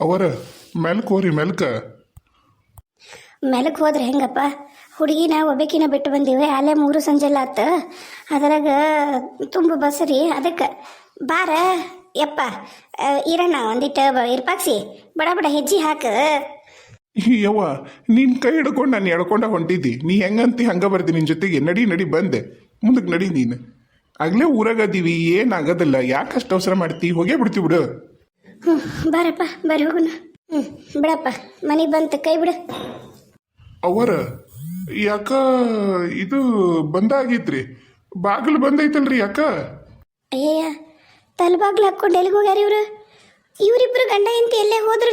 ಅವರ ಮೆಲ್ಕ್ ಹೋರಿ ಮೆಲ್ಕ. ಮೆಲಕ್ ಹೋದ್ರೆ ಹೆಂಗಪ್ಪ? ಹುಡುಗಿನ ಒಬ್ಬಕಿನ ಬಿಟ್ಟು ಬಂದೀವಿ ಅಲ್ಲೇ ಮೂರು ಸಂಜೆಲ್ಲ ಆತ ಅದರಾಗ ತುಂಬ ಬಸರಿ ಅದಕ್ಕೆ ಬಾರ ಯಪ್ಪ ಇರಣ್ಣ ಒಂದಿಟ್ಟು ಇರ್ಪಾಕ್ಸಿ ಬಡ ಬಡ ಹೆಜ್ಜೆ ಹಾಕ. ಯವ್ವ ನಿನ್ ಕೈ ಹಿಡ್ಕೊಂಡು ನಾನು ಎಳ್ಕೊಂಡ ಹೊಂಟಿದ್ದಿ. ನೀ ಹೆಂಗಂತಿ ಹಂಗೆ ಬರ್ತಿ ನಿನ್ ಜೊತೆಗೆ? ನಡಿ ನಡಿ ಬಂದೆ. ಮುಂದಕ್ಕೆ ನಡಿ ನೀನು. ಆಗ್ಲೇ ಊರಾಗ ಅದೀವಿ ಏನಾಗೋದಿಲ್ಲ ಯಾಕೆ ಅಷ್ಟು ಅವಸರ ಮಾಡ್ತಿ? ಹೋಗೇ ಬಿಡ್ತಿ ಬಿಡು. ಹ್ಞೂ ಬಾರಪ್ಪ ಬರ್ರಿ ಹೋಗೋಣ. ಹ್ಞೂ ಬಿಡಪ್ಪ ಮನೆಗೆ ಬಂತ ಕೈ ಬಿಡು. ಅವರ ಯಾಕ ಇದು ಬಂದಾಗೈತ್ರಿ? ಬಾಗಿಲು ಬಂದೈತಲ್ರಿ ಯಾಕ? ಅಯ್ಯಯ್ಯ ತಲೆಬಾಗ್ಲು ಹಾಕ್ಕೊಂಡು ಎಲ್ಲಿಗೆ ಹೋಗ್ಯಾರ ಇವರು? ಇವರಿಬ್ರು ಗಂಡ ಹೆಂಡತಿ ಎಲ್ಲೇ ಹೋದ್ರೂ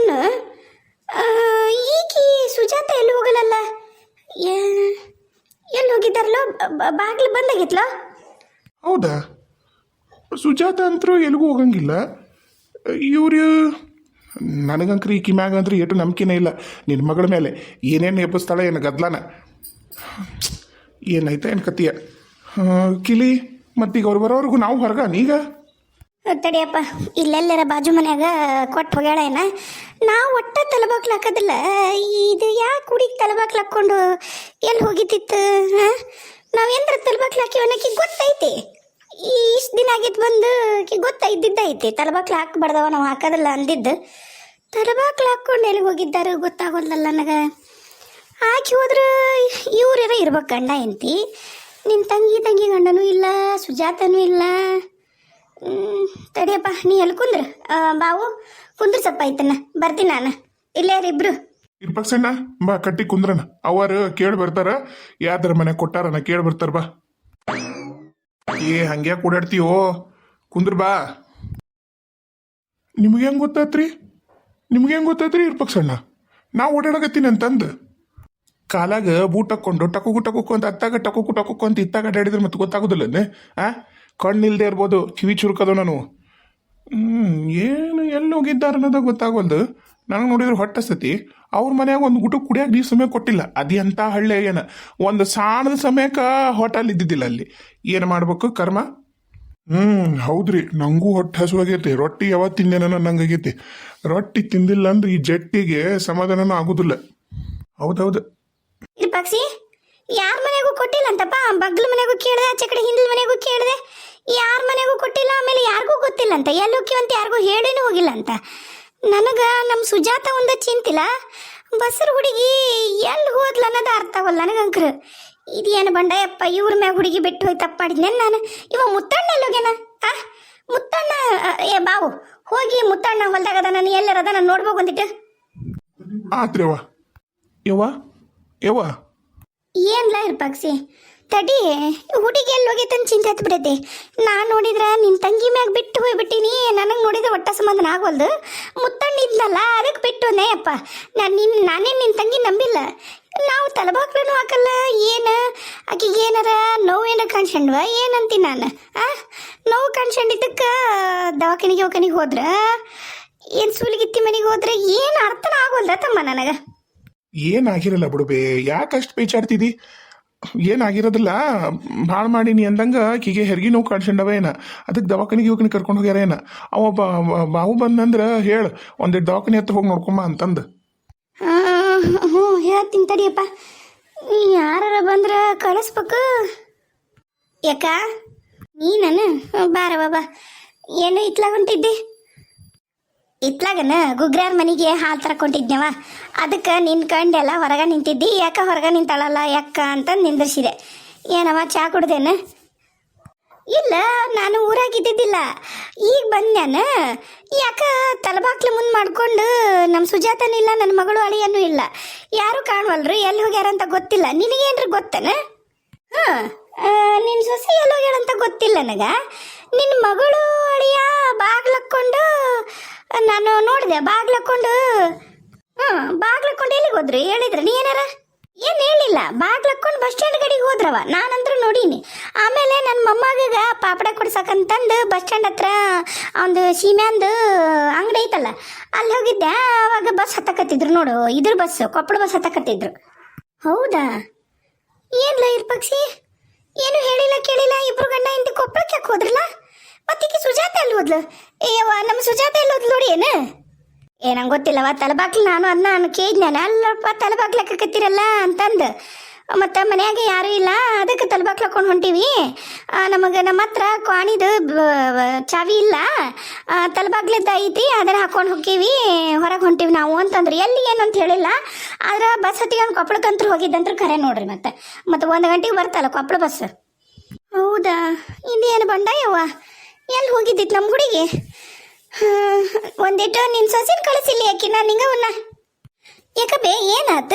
ಈಕಿ ಸುಜಾತ ಎಲ್ಲಿ ಹೋಗಲಲ್ಲ? ಎಲ್ಲಿ ಹೋಗಿದ್ದಾರಲ್ಲೋ ಬಾಗಿಲು ಬಂದಾಗಿತ್ಲೋ? ಹೌದಾ? ಸುಜಾತ ಅಂತರೂ ಎಲ್ಲಿಗೂ ಹೋಗಂಗಿಲ್ಲ. ಇವ್ರು ನನಗಂಕ್ರಿ ಈಕಿ ಮ್ಯಾಗ ಅಂದ್ರೆ ಎಷ್ಟು ನಂಬಿಕೆನೇ ಇಲ್ಲ. ನಿನ್ನ ಮಗಳ ಮೇಲೆ ಏನೇನು ಎಬ್ಬಿಸ್ತಾಳೆ, ಏನು ಗದ್ಲಾನ? ಏನಾಯ್ತಾ, ಏನು ಕತ್ತಿಯ? ಕಿಲಿ, ಮತ್ತೀಗ ಅವ್ರು ಬರೋವರೆಗೂ ನಾವು ಹೊರಗ, ನೀಗ? ತಡಿಯಪ್ಪ, ಇಲ್ಲೆಲ್ಲರ ಬಾಜು ಮನ್ಯಾಗ ಕೊಟ್ಟು ಹೋಗ್ಯಾಳ ಏನ? ನಾವು ಒಟ್ಟ ತಲೆಬಾಕ್ಲು ಹಾಕೋದಿಲ್ಲ ಇದು ಯಾಕೆ ಹುಡುಗಿ ತಲೆಬಾಕ್ಲು ಹಾಕ್ಕೊಂಡು ಎಲ್ಲಿ ಹೋಗಿತ್ತಿತ್ತು ಹಾಂ ನಾವೇಂದ್ರ ತಲೆಬಾಕ್ಲು ಹಾಕಿ ಅನ್ನೋಕೆ ಗೊತ್ತೈತಿ. ಈ ಇಷ್ಟು ದಿನ ಆಗಿತ್ತು ಬಂದು ಗೊತ್ತ ಇದ್ದಿದ್ದೈತಿ ತಲಬಾಕ್ಳು ಹಾಕ್ಬಾರ್ದವ ನಾವು ಹಾಕೋದಲ್ಲ ಅಂದಿದ್ದು. ತಲೆಬಾಗ್ಲು ಹಾಕ್ಕೊಂಡು ಎಲ್ಲಿಗೆ ಹೋಗಿದ್ದಾರೆ ಗೊತ್ತಾಗೋದಲ್ಲ ನನಗೆ. ಹಾಕಿ ಹೋದ್ರೆ ಇವ್ರೆಲ್ಲ ಇರ್ಬೇಕು ಗಂಡ ಎಂತಿ ನಿನ್ನ ತಂಗಿ ತಂಗಿ ಗಂಡನೂ ಇಲ್ಲ, ಸುಜಾತನೂ ಇಲ್ಲ. ತಡಿಯಪ್ಪ, ನೀ ಎಲ್ಲಿ ಕುಂದ್ರ? ಬಾವು ಕುಂದ್ರ ಸಪ್ಪ ಆಯ್ತನ ಬರ್ತೀನಿ ನಾನು. ಇಲ್ಲೇ ಇಬ್ರು? ಇರ್ಪಕ್ಸಣ್ಣ ಬಾ, ಕಟ್ಟಿ ಕುಂದ್ರನ. ಅವರು ಕೇಳಿ ಬರ್ತಾರ. ಯಾವ್ದಾರ ಮನೆ ಕೊಟ್ಟಾರನ ಕೇಳಿ ಬರ್ತಾರ, ಬಾ. ಏ, ಹಂಗೆ ಓಡಾಡ್ತೀವೋ ಕುಂದ್ರ ಬಾ. ನಿಮ್ಗೆ ಹೆಂಗ್ ಗೊತ್ತಾತ್ರಿ? ನಿಮ್ಗೆ ಹೆಂಗ್ ಗೊತ್ತಾತ್ರಿ ಇರ್ಪಕ್ಸಣ್ಣ ನಾ ಓಡಾಡಕತ್ತೀನಿ ಅಂತಂದು. ಕಾಲಾಗ ಬೂಟ್ ಹಾಕೊಂಡು ಟಕು ಟಕು ಅಂತ ಅತ್ತಾಗ ಟಕು ಟಕು ಅಂತ ಇತ್ತಾಗ ಅಡ್ಡಾಡಿದ್ರೆ ಮತ್ತೆ ಗೊತ್ತಾಗೋದಿಲ್ಲ ಆ? ಕಣ್ಣಿಲ್ದೇ ಇರ್ಬೋದು, ಕಿವಿ ಚುರುಕದು ನಾನು. ಏನು ಎಲ್ಲಿ ಹೋಗಿದ್ದಾರೆ ಅನ್ನೋದು ಗೊತ್ತಾಗೋಲ್ದು. ನನಗೆ ನೋಡಿದ್ರೆ ಹೊಟ್ಟೆ ಸತಿ ಅವ್ರ ಮನ್ಯಾಗ ಒಂದು ಊಟ ಕುಡಿಯಾಕ ನೀರು ಸಮಯ ಕೊಟ್ಟಿಲ್ಲ. ಅದು ಎಂಥ ಹಳ್ಳಿ ಏನ. ಒಂದು ಸಾಣದ ಸಮಯಕ್ಕೆ ಹೋಟೆಲ್ ಇದ್ದಿದ್ದಿಲ್ಲ ಅಲ್ಲಿ. ಏನು ಮಾಡ್ಬೇಕು ಕರ್ಮ? ಹ್ಮ್, ಹೌದ್ರಿ. ನಂಗೂ ಹೊಟ್ಟೆ ಹಸುವಾಗೈತಿ ರೊಟ್ಟಿ ಯಾವತ್ತು ತಿಂದೇನೋ ನಂಗಾಗೈತಿ ರೊಟ್ಟಿ ತಿಂದಿಲ್ಲ ಅಂದ್ರೆ ಈ ಜಟ್ಟಿಗೆ ಸಮಾಧಾನನೂ ಆಗುದಿಲ್ಲ. ಹೌದೌದು. ಪಕ್ಷಿ, ಯಾರ ಮನೆಗೂ ಕೊಟ್ಟಿಲ್ಲ ಅಂತಪ್ಪ? ಬಗ್ಲ ಮನೆಗೂ ಕೇಳಿದೆ, ಆಚೆ ಕಡೆ ಹಿಂದಿಲ್ ಮನೆಗೂ ಕೇಳಿದೆ. ಯಾರ ಮನೆಗೂ ಕೊಟ್ಟಿಲ್ಲ, ಆಮೇಲೆ ಯಾರಿಗೂ ಗೊತ್ತಿಲ್ಲ ಅಂತ? ಎಲ್ಲೂ ಕಿವಂತ ಅಂತ ಯಾರಿಗೂ ಹೇಳಿನೂ ಹೋಗಿಲ್ಲ ಅಂತ? ನನಗ ನಮ್ಮ ಸುಜಾತ ಒಂದ ಚಿಂತಿಲ್ಲ. ಬಸ್ರ ಹುಡುಗಿ ಎಲ್ಲಿ ಹೋದ್ಲ ಅನ್ನೋದು ಅರ್ಥವಲ್ಲ ನನಗಂಕ್ರ. ಇದೇನು ಬಂಡಯಪ್ಪ ಇವ್ರ ಮ್ಯಾಗ ಹುಡುಗಿ ಬಿಟ್ಟು ಹೋಗಿ ತಪ್ಪಾಡಿದ್ನೆ ನಾನು? ಇವ ಮುತ್ತಣ್ಣ ಎಲ್ಲೋಗ್ಯಾನ ಆ? ಮುತ್ತಣ್ಣ ಏ ಬಾವು ಹೋಗಿ ಮುತ್ತಣ್ಣ ಹೊಲ್ದಾಗದ ನಾನು ಎಲ್ಲರದ ನಾನು ನೋಡ್ಬೇಕು ಅಂದಿಟ್ಟು ಆತ್ರಿ ಯವ್ವ. ಯವ್ವ ಯವ್ವ. ಏನ್ಲ ಇರ್ಪಾಕ್ಸಿ? ತಡಿ ಹುಡುಗಿ ಎಲ್ಲಿ ಹೋಗೈತಂತ ಚಿಂತೆ ಹತ್ತು ಬಿಡೈತಿ ನಾನು ನೋಡಿದ್ರೆ ನಿನ್ನ ತಂಗಿ ಮ್ಯಾಗ ಬಿಟ್ಟು ಹೋಗ್ಬಿಟ್ಟಿನಿ, ನನಗೆ ನೋಡಿದ್ರೆ ಒಟ್ಟ ಸಮಾಧಾನ ಆಗೋಲ್ದು. ಮುತ್ತಣ್ಣ ಇದ್ನಲ್ಲ ಅದಕ್ಕೆ ಬಿಟ್ಟು ಅಪ್ಪ. ನಾನು ನಿನ್ನ ನಾನೇ ನಿನ್ನ ತಂಗಿ ನಂಬಿಲ್ಲ. ನಾವು ತಲೆಬಾಕ್ಲೂ ಹಾಕಲ್ಲ, ಏನು? ಆಕಿಗೆ ಏನಾರ ನೋವೇನ ಏನಾರ ಕಾಣಿಸ್ಕೊಂಡ್ವ? ಏನಂತೀನಿ ನಾನು? ಆ? ನೋವು ಕಾಣಿಸ್ಕೊಂಡಿದ್ದಕ್ಕೆ ದವಾಖಾನಿಗೆ ಹೋಗನಿಗೆ ಹೋದ್ರ? ಏನು ಸೂಲಿಗಿತ್ತಿ ಮನೆಗೆ ಹೋದ್ರೆ ಏನು ಅರ್ಥನ ಆಗೋಲ್ದ ತಮ್ಮ ನನಗೆ? ಏನಾಗಿರಲ್ಲ ಬಿಡುಬೆ ಯಾಕಷ್ಟು ಪೇಚಾಡ್ತಿದಿ? ಏನಾಗಿರೋದಿಲ್ಲ. ಭಾಳ ಮಾಡೀನಿ ಅಂದಂಗ ಆಕಿಗೆ ಹೆರಿಗೆ ನೋವು ಕಾಡ್ಸಂಡವ ಏನ. ಅದಕ್ಕೆ ದವಾಖಾನಿಗೆ ಯುವಕನಿಗೆ ಕರ್ಕೊಂಡು ಹೋಗ್ಯಾರ ಏನ. ಅವ ಬ- ಬ- ಬಾವು ಬಂದಂದ್ರ ಹೇಳ ಒಂದೆರಡು ದವಾಖಾನೆ ಹತ್ರ ಹೋಗಿ ನೋಡ್ಕೊಂಬ ಅಂತಂದು. ಹ್ಞೂ, ಹೇಳ್ತೀನಿ ತಡಿಯಪ್ಪ. ಯಾರ ಬಂದ್ರೆ ಕಳಿಸ್ಬೇಕು? ಯಾಕ? ನೀನನ? ಬಾರ ಏನು ಇತ್ಲಾಗ ಹೊಂಟಿದ್ದೆ? ಇತ್ಲಾಗನ ಗುಗ್ರಾರ್ ಮನೆಗೆ ಹಾಲ್ ತರಕೊಂಡಿದ್ನವ. ಅದಕ್ಕೆ ನಿನ್ ಕಂಡೆಲ್ಲ ಹೊರಗೆ ನಿಂತಿದ್ದಿ, ಯಾಕ ಹೊರಗೆ ನಿಂತಾಳಲ್ಲ, ಯಾಕ ಅಂತ ನಿಂದ್ರಿಸಿದೆ. ಏನವ, ಚಾ ಕುಡ್ದೇನ? ಇಲ್ಲ, ನಾನು ಊರಾಗಿದ್ದಿದ್ದಿಲ್ಲ. ಈಗ ಬಂದ್ಯಾನ ಯಾಕ ತಲಬಾಕ್ಲು ಮುಂದೆ ಮಾಡ್ಕೊಂಡು ನಮ್ಮ ಸುಜಾತನ ಇಲ್ಲ ನನ್ನ ಮಗಳು ಅಳಿಯನೂ ಇಲ್ಲ. ಯಾರು ಕಾಣುವಲ್ರು ಎಲ್ಲಿ ಹೋಗ್ಯಾರಂತ ಗೊತ್ತಿಲ್ಲ. ನಿನಗೇನ್ರಿ ಗೊತ್ತನ? ಹಾಂ ನಿನ್ನ ಸೊಸೆ ಎಲ್ಲಿ ಹೋಗ್ಯಾರ ಅಂತ ಗೊತ್ತಿಲ್ಲ ನನಗ. ನಿನ್ನ ಮಗಳು ಅಳಿಯ ಬಾಗ್ಲಕ್ಕೊಂಡು ನಾನು ನೋಡಿದೆ, ಬಾಗ್ಲಕ್ಕೊಂಡು. ಹ್ಮ್, ಬಾಗ್ಲಕ್ಕೊಂಡು ಎಲ್ಲಿಗೆ ಹೋದ್ರಿ? ಹೇಳಿದ್ರೆ ನೀ ಏನಾರ? ಏನು ಹೇಳಿಲ್ಲ, ಬಾಗ್ಲಕ್ಕೊಂಡು ಬಸ್ ಸ್ಟ್ಯಾಂಡ್ ಕಡೆಗೆ ಹೋದ್ರವ. ನಾನಂದ್ರೂ ನೋಡೀನಿ. ಆಮೇಲೆ ನನ್ನ ಮೊಮ್ಮಗ ಪಾಪಡ ಕೊಡ್ಸಕ್ಕಂತಂದು ಬಸ್ ಸ್ಟ್ಯಾಂಡ್ ಹತ್ರ ಒಂದು ಸೀಮ್ಯಾಂದು ಅಂಗಡಿ ಐತಲ್ಲ, ಅಲ್ಲಿ ಹೋಗಿದ್ದೆ. ಅವಾಗ ಬಸ್ ಹತ್ತಕತ್ತಿದ್ರು ನೋಡು, ಇದ್ರ ಬಸ್ ಕೊಪ್ಪಳ ಬಸ್ ಹತ್ತಕತ್ತಿದ್ರು. ಹೌದಾ? ಏನ್ಲ ಇರ್ಪಕ್ಷಿ? ಏನು ಹೇಳಿಲ್ಲ, ಕೇಳಿಲ್ಲ, ಇಬ್ರು ಗಂಡ ಹಿಂದೆ ಕೊಪ್ಪಳಕ್ಕೆ ಹೋದ್ರಲ್ಲ? ಮತ್ತೀಕೆ ಸುಜಾತ ಎಲ್ಲಿ ಹೋದ್ಲು? ಏವ ನಮ್ಮ ಸುಜಾತ ಎಲ್ಲಿ ಹೋದ್ಲು ನೋಡಿ ಏನು? ಏ, ನಂಗೆ ಗೊತ್ತಿಲ್ಲವ ತಲೆಬಾಗ್ಲು ನಾನು ಅದನ್ನ ನಾನು ಕೇಳಿದ್ನ. ಅಲ್ಲಪ್ಪ ತಲೆಬಾಗ್ಲು ಹಾಕಕತ್ತೀರಲ್ಲ ಅಂತಂದು. ಮತ್ತು ಮನ್ಯಾಗ ಯಾರೂ ಇಲ್ಲ, ಅದಕ್ಕೆ ತಲೆಬಾಗ್ಲು ಹಾಕೊಂಡು ಹೊಂಟೀವಿ. ನಮಗೆ ನಮ್ಮ ಹತ್ರ ಕ್ವಾಣಿದು ಚಾವಿ ಇಲ್ಲ. ತಲೆಬಾಗ್ಲದ್ದು ಐತಿ, ಅದನ್ನು ಹಾಕೊಂಡು ಹೋಗ್ತೀವಿ, ಹೊರಗೆ ಹೊಂಟೀವಿ ನಾವು ಅಂತಂದ್ರೆ. ಎಲ್ಲಿ ಏನು ಅಂತ ಹೇಳಿಲ್ಲ. ಆದ್ರೆ ಬಸ್ ಹತ್ತಿಗೆ ಕೊಪ್ಪಳಕ್ಕಂತೂ ಹೋಗಿದ್ದಂತ್ರ ಖರೆ ನೋಡ್ರಿ ಮತ್ತೆ. ಮತ್ತು ಒಂದು ಗಂಟೆಗೆ ಬರ್ತಲ್ಲ ಕೊಪ್ಪಳ ಬಸ್? ಹೌದಾ? ಇದೇನು ಬಂಡಾಯವ್ವ? ಎಲ್ಲಿ ಹೋಗಿದ್ದಿತ್ತು ನಮ್ಮ ಹುಡುಗಿ? ಒಂದಿಟ್ಟು ನಿನ್ನ ಸೊಸಿನ ಕಳಿಸಿಲ್ಲ ಯಾಕೆ ನಾನು ನಿಂಗವನ್ನ ಯಾಕಬೇ ಏನಾತ?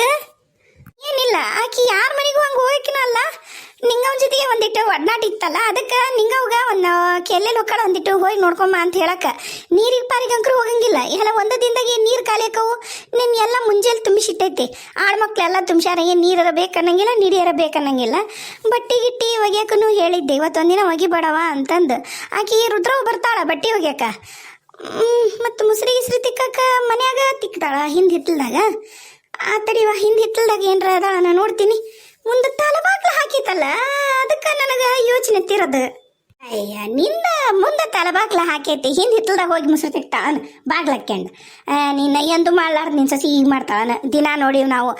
ಏನಿಲ್ಲ, ಆಕಿ ಯಾರ ಮನೆಗೂ ಹಂಗೆ ಹೋಗಕಿನ ಅಲ್ಲ. ನಿಂಗವನ ಜೊತೆಗೆ ಒಂದಿಟ್ಟು ಒಡನಾಟ ಇತ್ತಲ್ಲ, ಅದಕ್ಕೆ ನಿಂಗವಾಗ ಒಂದು ಕೆಲ್ಲೆಲ್ಲಿ ಹೋಗ್ಕಳ ಒಂದಿಟ್ಟು ಹೋಗಿ ನೋಡ್ಕೊಂಬ ಅಂತ ಹೇಳಕ್ಕೆ. ನೀರಿಗೆ ಪಾರಿಗೆ ಅಂಕರು ಹೋಗಂಗಿಲ್ಲ. ಎಲ್ಲ ಒಂದ ದಿನದಾಗೆ ನೀರು ಖಾಲಿಯಾಕವು ನಿನ್ನ ಎಲ್ಲ ಮುಂಜಾನೆ ತುಂಬಿಸಿಟ್ಟೈತಿ. ಆಳ್ಮಕ್ಳೆಲ್ಲ ತುಂಬಿಸ್ಯಾರ ಏನು ನೀರರ ಬೇಕನ್ನಂಗಿಲ್ಲ ನೀರಿಯರ ಬೇಕನ್ನಂಗಿಲ್ಲ ಬಟ್ಟೆ ಗಿಟ್ಟಿ ಒಗ್ಯಾಕನು ಹೇಳಿದ್ದೆ, ಇವತ್ತೊಂದಿನ ಒಗಿಬೇಡವ ಅಂತಂದು. ಆಕಿ ರುದ್ರವ್ ಬರ್ತಾಳ ಬಟ್ಟೆ ಒಗ್ಯಾಕ. ಮತ್ತು ಮುಸ್ರಿ ಗಿಸ್ರಿ ತಿಕ್ಕಾಕ ಮನ್ಯಾಗ ತಿಕ್ತಾಳ ಹಿಂದೆ ಹಿತ್ತಲ್ದಾಗ. ಆ ತಡಿವ ಹಿಂದೆ ಹಿತ್ತಲ್ದಾಗ ಏನರ ಅದಾಳ ನಾನು ನೋಡ್ತೀನಿ. ಮುಂದೆ ತಲಬಾಗ್ಲ ಹಾಕಿತ್ತಲ್ಲ ಅದಕ್ಕೆ ನನಗೆ ಯೋಚನೆ ತಿರೋದು. ಅಯ್ಯ ನಿಂದ ಮುಂದೆ ತಲಬಾಗ್ಲ ಹಾಕೈತಿ. ಹಿಂದೆ ಹಿತ್ತಲ್ದಾಗ ಹೋಗಿ ಮುಸ್ರಿ ತಿಕ್ತಾಳನ ಬಾಗ್ಲ ಹಾಕ್ಯಂಡು ನಿನ್ನ ಎಂದು ಮಾಡ್ಲಾರ್ದು ನಿನ್ನ ಸಸಿ ಈಗ ಮಾಡ್ತಾಳನ ದಿನ ನೋಡಿವ್ ನಾವು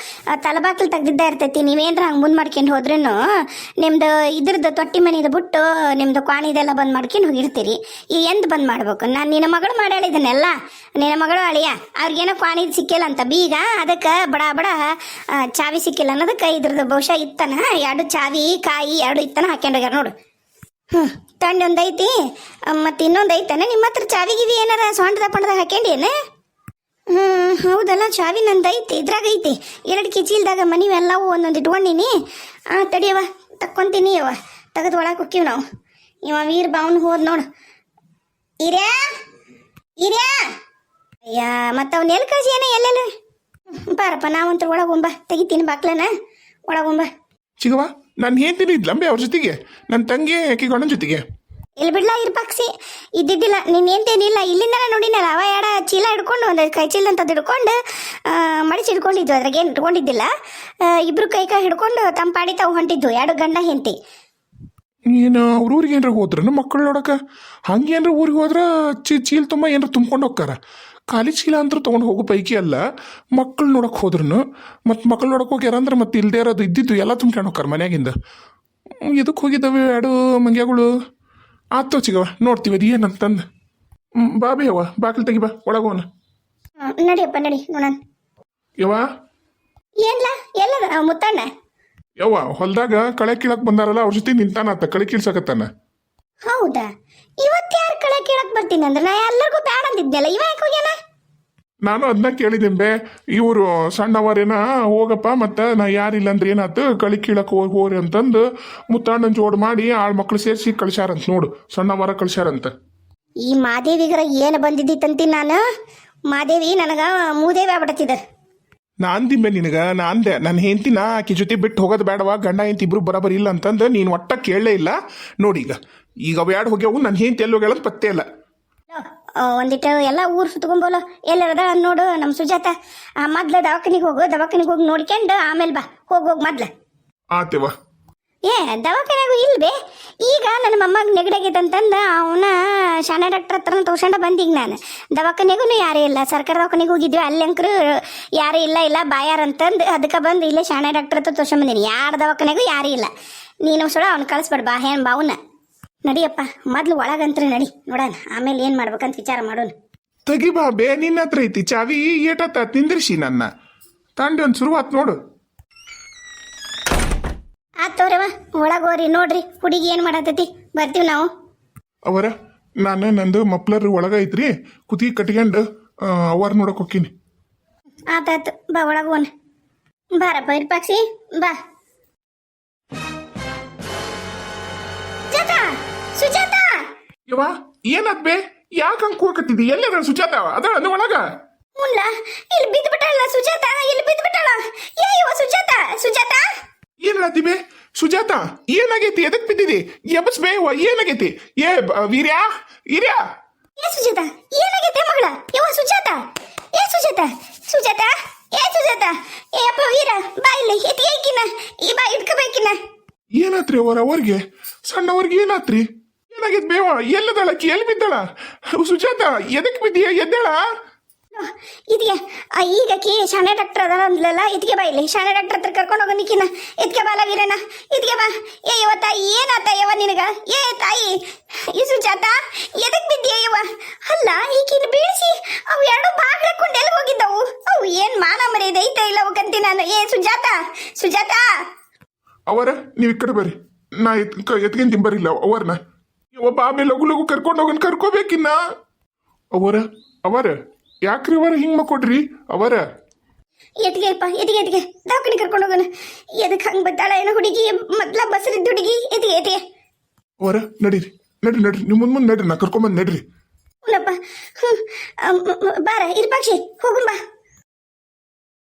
ತಲಬಾಗ್ಲು ತೆಗ್ದಿದ್ದ ಇರ್ತೈತಿ. ನೀವೇನ್ರ ಹಂಗೆ ಮುಂದೆ ಮಾಡ್ಕೊಂಡು ಹೋದ್ರೂ ನಿಮ್ದು ಇದ್ರದ್ದು ತೊಟ್ಟಿ ಮನಿದು ಬಿಟ್ಟು, ನಿಮ್ದು ಕ್ವಾಣಿದೆಲ್ಲ ಬಂದ್ ಮಾಡ್ಕೊಂಡು ಹೋಗಿರ್ತೀರಿ. ಈ ಎಂದು ಬಂದ್ ಮಾಡ್ಬೇಕು? ನಾನು ನಿನ್ನ ಮಗಳು ಮಾಡ್ಯಾಳ ಇದನ್ನೆಲ್ಲ. ನಿನ್ನ ಮಗಳು ಅಳಿಯ, ಅವ್ರಿಗೇನೋ ಕ್ವಾಣಿದ್ ಸಿಕ್ಕಿಲ್ಲ ಅಂತ. ಬೀಗ ಅದಕ್ಕೆ ಬಡ ಬಡ ಚಾವಿ ಸಿಕ್ಕಿಲ್ಲ ಅನ್ನೋದಕ್ಕೆ ಇದ್ರದ್ದು ಬಹುಶಃ ಇತ್ತನ. ಎರಡು ಚಾವಿ, ಕಾಯಿ, ಎರಡು ಇತ್ತನ ಹಾಕ್ಕೊಂಡು ಹೋಗ್ಯಾರ ನೋಡು. ಹ್ಞೂ ತಂಡಿ ಒಂದೈತಿ ಮತ್ತು ಇನ್ನೊಂದು ಐತನ ನಿಮ್ಮ ಹತ್ರ ಚಾವಿ ಗಿವಿ ಏನಾರ ಸೊಂಡದ ಪಂಡದಾಗ ಹಾಕ್ಯಂಡೇನೆ ಹ್ಞೂ ಹೌದಲ್ಲ, ಚಾವಿ ನಂದು ಐತಿ ಇದ್ರಾಗ ಐತಿ. ಎರಡು ಕಿಚೀಲ್ದಾಗ ಮನಿ ಎಲ್ಲವೂ ಒಂದೊಂದು ಇಟ್ಕೊಂಡಿನಿ. ತಡಿಯವ ತಕ್ಕೊಂತೀನಿ ಯವ ತೆಗೆದು ಒಳಗೆ ಹೋಕ್ಕೀವಿ ನಾವು. ಇವ ವೀರ್ ಬಾವ್ನ ಹೋದ್ ನೋಡು. ಇರ್ಯಾ ಇರ್ಯಾ ಅಯ್ಯ, ಮತ್ತು ಅವ್ನ ಎಲ್ಲಿ ಕಳ್ಸಿ ಏನ ಎಲ್ಲೆಲ್ಲ? ಬಾರಪ್ಪ ನಾವಂತ ಒಳಗೆ ಹೋಗ್ಬಾ. ತೆಗಿತೀನಿ ಬಾಕ್ಲನ. ಒಳಗೊಂಬ ಚಿಗವ ನಾನು ಹೇಳ್ತೀನಿ ಇದ್ಲಂಬೆ ಅವ್ರ ಜೊತೆಗೆ. ನನ್ನ ತಂಗಿ ಆಕಿ ಗಂಡನ ಜೊತೆಗೆ. ಇಲ್ಲಿ ಬಿಡ್ಲಾ ಇರ್ಪಾಕ್ಸಿ ಇದ್ದಿದ್ದಿಲ್ಲ, ನೀನ್ ಏನ್ತೇನಿಲ್ಲ ಇಲ್ಲಿಂದ ನೋಡಿನಲ್ಲ ಅವ ಎಡ ಚೀಲ ಹಿಡ್ಕೊಂಡು, ಒಂದು ಕೈ ಅಂತ ಹಿಡ್ಕೊಂಡು ಮಡಿಚಿ ಹಿಡ್ಕೊಂಡಿದ್ವು, ಅದ್ರಾಗ ಏನು ಇಟ್ಕೊಂಡಿದ್ದಿಲ್ಲ. ಇಬ್ಬರು ಕೈ ಕೈ ಹಿಡ್ಕೊಂಡು ತಂಪಾಡಿ ತಾವು ಹೊಂಟಿದ್ವು ಎರಡು ಗಂಡ ಹೆಂಡತಿ. ಏನು ಅವ್ರ ಊರಿಗೆ ಏನಾರ ಹೋದ್ರನ ಮಕ್ಕಳು ಹಂಗೆ ಹಂಗೇನ್ರ ಊರಿಗೆ ಹೋದ್ರೆ ಚಿ ಚೀಲ ತುಂಬ ಏನಾರ ತುಂಬ್ಕೊಂಡು ಹೋಗ್ತಾರ. ಖಾಲಿ ಚೀಲ ಅಂತ ತೊಗೊಂಡು ಹೋಗೋ ಪೈಕಿ ಅಲ್ಲ ಮಕ್ಕಳು ನೋಡೋಕೆ ಹೋದ್ರೂ ಮತ್ತು ಮಕ್ಕಳು ನೋಡೋಕೆ ಹೋಗ್ಯಾರ ಅಂದ್ರೆ ಮತ್ತೆ ಇಲ್ಲದೆ ಇರೋದು ಇದ್ದಿದ್ದು ಎಲ್ಲ ತುಂಬ್ಕೊಂಡು ಹೋಗ್ತಾರೆ ಮನೆಯಾಗಿಂದ. ಇದಕ್ಕೆ ಹೋಗಿದ್ದಾವೆ ಎರಡು ಮಂಗ್ಯಗಳು? ಆತೋ ಚಿಗವ ನೋಡ್ತೀವಿ ಅದು ಏನಂತಂದು ಬಾ ಬೇ ಯವ್ವ ಬಾಗಿಲು ತೆಗಿ ಬಾ ಒಳಗೋನ ನಡಿಯಪ್ಪ ನಡಿ ನೋಡೋಣ. ಯವ್ವ? ಏನ್ಲ ಎಲ್ಲದ ಆ, ಮುತ್ತಣ್ಣ? ಯವ್ವ ಹೊಲ್ದಾಗ ಕಳೆ ಕೀಳಕ್ ಬಂದಾರಲ್ಲ ಅವ್ರ ಜೊತೆ ನಿಂತಾನಾತ ಕಳೆ ಕೀಳ್ಸಕತ್ತಾನ? ಹೌದಾ? ಇವತ್ತು ಯಾರು ಕಳೆ ಕೇಳಕ್ ಬರ್ತೀನಿ ಅಂದ್ರೆ ನಾ ಎಲ್ಲರಿಗೂ ಬ್ಯಾಡ ಅಂದಿದ್ನಲ್ಲ ಇವ ಯಾಕೆ ಹೋಗ್ಯಾನ? ನಾನು ಅದನ್ನ ಕೇಳಿದಿಂಬೆ ಇವರು ಸಣ್ಣವರೇನ ಹೋಗಪ್ಪ ಮತ್ತೆ ನಾ ಯಾರಿಲ್ಲ ಅಂದ್ರೆ ಏನಾತು ಕಳಿ ಕೀಳಕ್ ಹೋಗಿ ಹೋರಿ ಅಂತಂದು ಮುತ್ತಣ್ಣನ ಜೋಡ್ ಮಾಡಿ ಆಳ್ ಮಕ್ಳು ಸೇರಿಸಿ ಕಳ್ಸ್ಯಾರಂತ ನೋಡು ಸಣ್ಣವರ ಕಳ್ಸ್ಯಾರಂತ. ಈ ಮಾದೇವಿಗರ ಏನು ಬಂದಿದ್ದಿತ್ತಂತಿ ನಾನು? ಮಾದೇವಿ ನನಗ ಮೂದೇವಿ ಆಗ್ಬಿಡತ್ತಿದ್ದಾರೆ ನಾನ್ ನಿನಗೆ ನಿನಗ ಅಂದೆ ನನ್ನ ಹೆಂಡತಿನ ಆಕಿ ಜೊತೆ ಬಿಟ್ಟು ಹೋಗೋದು ಬೇಡವಾ ಗಂಡ ಹೆಂಡತಿ ಇಬ್ರು ಬರೋಬರಿ ಇಲ್ಲ ಅಂತಂದು ನೀನು ಒಟ್ಟ ಕೇಳಲೇ ಇಲ್ಲ. ನೋಡಿ ಈಗ ಈಗ ಅವ ಎರಡು ಹೋಗ್ಯಾವು ನನ್ನ ಹೆಂಡತಿ ಎಲ್ಲಿ ಹೋಗ್ಯಾಳ ಪತ್ತೆ ಇಲ್ಲ. ಒಂದಿಟ್ಟು ಎಲ್ಲ ಊರು ಸುತ್ಕೊಂಬೋಲ ಎಲ್ಲರದ ನೋಡು ನಮ್ಮ ಸುಜಾತ. ಮೊದ್ಲು ದವಾಖಾನಿಗೆ ಹೋಗು ದವಾಖಾನಿಗೆ ಹೋಗಿ ನೋಡ್ಕೊಂಡು ಆಮೇಲೆ ಬಾ ಹೋಗಿ ಹೋಗಿ ಮೊದ್ಲು. ಆತೇವ. ಏ ದವಾಖಾನೆಗೂ ಇಲ್ಬೇ ಈಗ ನನ್ನ ಮೊಮ್ಮಗ ಅಂತಂದು ಅವನ ಶಾಣೆ ಡಾಕ್ಟರ್ ಹತ್ರ ತೋರ್ಸಂಡ ಬಂದೀಗ ನಾನು. ದವಾಖಾನೆಗೂ ಯಾರೂ ಇಲ್ಲ, ಸರ್ಕಾರ ದವಾಖಾನೆಗೆ ಹೋಗಿದ್ವಿ ಅಲ್ಲಂಕ್ರು ಯಾರೂ ಇಲ್ಲ ಇಲ್ಲ, ಬಾಯಾರ ಅಂತಂದು ಅದಕ್ಕೆ ಬಂದು ಇಲ್ಲೇ ಶಾಣೆ ಡಾಕ್ಟರ್ ಹತ್ರ ತೋರ್ಸ್ಕೊಂಡ್ ಬಂದೀನಿ. ಯಾರ ದವಾಖಾನೆಗೂ ಯಾರೂ ಇಲ್ಲ. ನೀನು ಸುಳ ಅವ್ನು ಕಳಿಸ್ಬೇಡ ಬಾ, ಏನು ಬಾವುನ ನಡಿಯಪ್ಪ, ಮೊದ್ಲು ಒಳಗಂತ್ರಿ ನಡಿ, ನೋಡೋಣ, ಆಮೇಲೆ ಏನು ಮಾಡ್ಬೇಕಂತ ವಿಚಾರ ಮಾಡೋಣ. ತಗಿ ಬಾ ಬೇ ನಿನ್ನ ಹತ್ರ ಐತಿ, ಚಾವಿ ಏಟತ್ತ ತಿಂದಿರ್ಸಿ ನನ್ನ. ತಾಂಡಿ ಒಂದು ಶುರುವಾತ್ ನೋಡು. ಆತ್ ತೋರವ ಒಳಗೋರಿ ನೋಡ್ರಿ ಹುಡುಗಿ ಏನು ಮಾಡತೈತಿ ಬರ್ತೀವಿ ನಾವು. ಅವರ ನಾನು ನಂದು ಮಪ್ಲರ್ ಒಳಗ ಐತ್ರಿ ಕುತಿ ಕಟ್ಕೊಂಡು ಅವರ್ ನೋಡಕ್ ಹೋಗ್ತೀನಿ ಆತಾತು ಬಾ ಒಳಗೆ ಹೋನ್. ಬಾರಪ್ಪ ಇರ್ಪಾಕ್ಷಿ ಬಾ. ಸುಜಾತ ಸುಜಾತ! ಯವ್ವ ಏನಾತ್ ಬೇ? ಯಾಕೆ ಹಂಗೆ ಕೂಗಕತ್ತಿದ್ದಿ ಎಲ್ಲದ ಸುಜಾತ? ಅದ ಅದು ಒಳಗ? ಮುಲ್ಲ ಇಲ್ಲಿ ಬಿದ್ದು ಬಿಟ್ಟಾಳ ಸುಜಾತ ಇಲ್ಲಿ ಬಿದ್ದು ಏ ಏಯವ ಸುಜಾತ ಸುಜಾತ! ಏನ್ ದಿಬೆ ಸುಜಾತ ಏನಾಗೈತಿ? ಎದಕ್ ಬಿದ್ದಿದಿ? ಎಬಸ್ ಬೇ ಏನಾಗೈತಿ? ಏ ವೀರ್ಯಾ? ವೀರ್ಯ? ಏ ಸುಜಾತ ಏನಾಗೈತೆ ಮಗಳ? ಯವ್ವ ಸುಜಾತ? ಏ ಸುಜಾತ ಸುಜಾತ ಏ ಸುಜಾತ? ಏ ಅಪ್ಪ ವೀರ ಬಾ ಇಲ್ಲಿ ಎತ್ತಿಗೆ ಈ ಬಾ ಇಟ್ಕೋಬೇಕಿನ ಏನಾತ್ರಿ ಅವರ ಅವ್ರಿಗೆ ಸಣ್ಣವ್ರಿಗೆ ಏನಾತ್ರಿ? ಏನಾಗೈತೆ ಬೇವ? ಎಲ್ಲದಾಳಕಿ ಎಲ್ಲಿ ಬಿದ್ದಾಳ? ಸುಜಾತ ಎದಕ್ ಬಿದ್ದೀಯ? ಎದ್ದಾಳ? ಇದಕ್ಕೆ ಈಗ ಕೇ, ಶಾಣೆ ಡಾಕ್ಟರ್ ಅದಾರ ಅಂದ್ಲಲ್ಲ ಇದಕ್ಕೆ ಬಾ ಇಲ್ಲಿ. ಶಾಣೆ ಡಾಕ್ಟರ್ ಹತ್ರ ಕರ್ಕೊಂಡು ಹೋಗೋ ನಿಕ್ಕಿನ ಇದಕ್ಕೆ ಬಾಲ ವೀರಣ್ಣ ಇದಕ್ಕೆ ಬಾ. ಏ ಯವ ತಾಯಿ ಏನಾತ ಯವ ನಿನಗ? ಏ, ತಾಯಿ, ಈ ಸುಜಾತ, ಎದಕ್ ಬಿದ್ದೀಯ ಯವ ಅಲ್ಲ ಈಗಿನ ಬೀಳಿಸಿ, ಅವು ಎರಡು ಬಾಗ್ಲಕ್ಕೊಂಡು ಎಲ್ಲಿ ಹೋಗಿದ್ದವು. ಅವು ಏನ್ ಮಾನ ಮರ್ಯಾದೆ ಐತ ಇಲ್ಲ ಅವಕ್ಕಂತಿ ನಾನು? ಏ, ಸುಜಾತ ಸುಜಾತ! ಅವರ, ನೀವು ಇಕ್ಕಡೆ ಕಡೆ ಬರ್ರಿ. ನಾ ಎತ್ ಎತ್ಕೊಂಡ್ ತಿಂಬರಿಲ್ಲ ಅವರ್ನ. ಒಬ್ಬ ಆಮೇಲೆ ಲಗು ಲಗು ಕರ್ಕೊಂಡು ಹೋಗನ್ ಕರ್ಕೋಬೇಕಿನ್ನ? ಅವರ ಅವರ? ಯಾಕ್ರಿ ಅವರ ಹಿಂಗ್ ಮಕ್ಕೊಡ್ರಿ? ಅವರ? ಎತ್ಗೆ ಅಪ್ಪ ಎತ್ಗೆ ಎತ್ಗೆ ದವಾಖಾನೆ ಕರ್ಕೊಂಡು ಹೋಗೋಣ. ಎದಕ್ಕೆ ಹಂಗೆ ಬದ್ದಾಳ ಏನೋ ಹುಡುಗಿ ಮೊದ್ಲ ಬಸರಿದ್ದ ಹುಡುಗಿ. ಎತ್ಗೆ ಎತ್ಗೆ ಅವರ ನಡೀರಿ. ನಡ್ರಿ ನಡ್ರಿ. ನಿಮ್ಮ ಮುಂದ್ ಮುಂದ್ ನಡ್ರಿ. ನಾ ಕರ್ಕೊಂಬಂದ್ ನಡ್ರಿ. ಹ್ಞೂನಪ್ಪ ಹ್ಞೂ ಬಾರ ಇರ್ಪಾಕ್ಷಿ ಹೋಗುಂಬಾ